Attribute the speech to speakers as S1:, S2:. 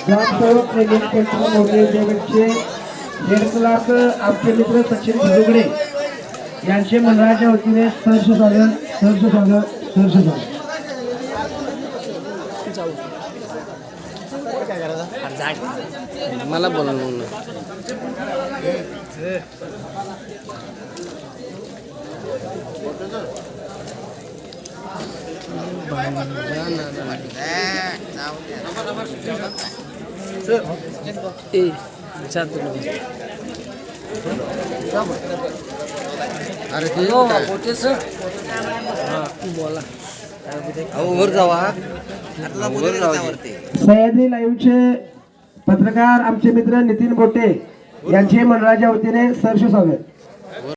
S1: ग्रामसेवक training centre मोठे head clerk आमचे मित्र सचिन भुरुगडे यांचे मंडळाच्या वतीने सहर्ष स्वागत सहर्ष स्वागत सहर्ष स्वागत
S2: मला बोला मग ए विचार अरे ते बोला वर जावा वर जावा
S1: सह्याद्री लाईव्हचे पत्रकार आमचे मित्र नितीन बोटे यांचे मंडळाच्या वतीने सहर्ष स्वागत.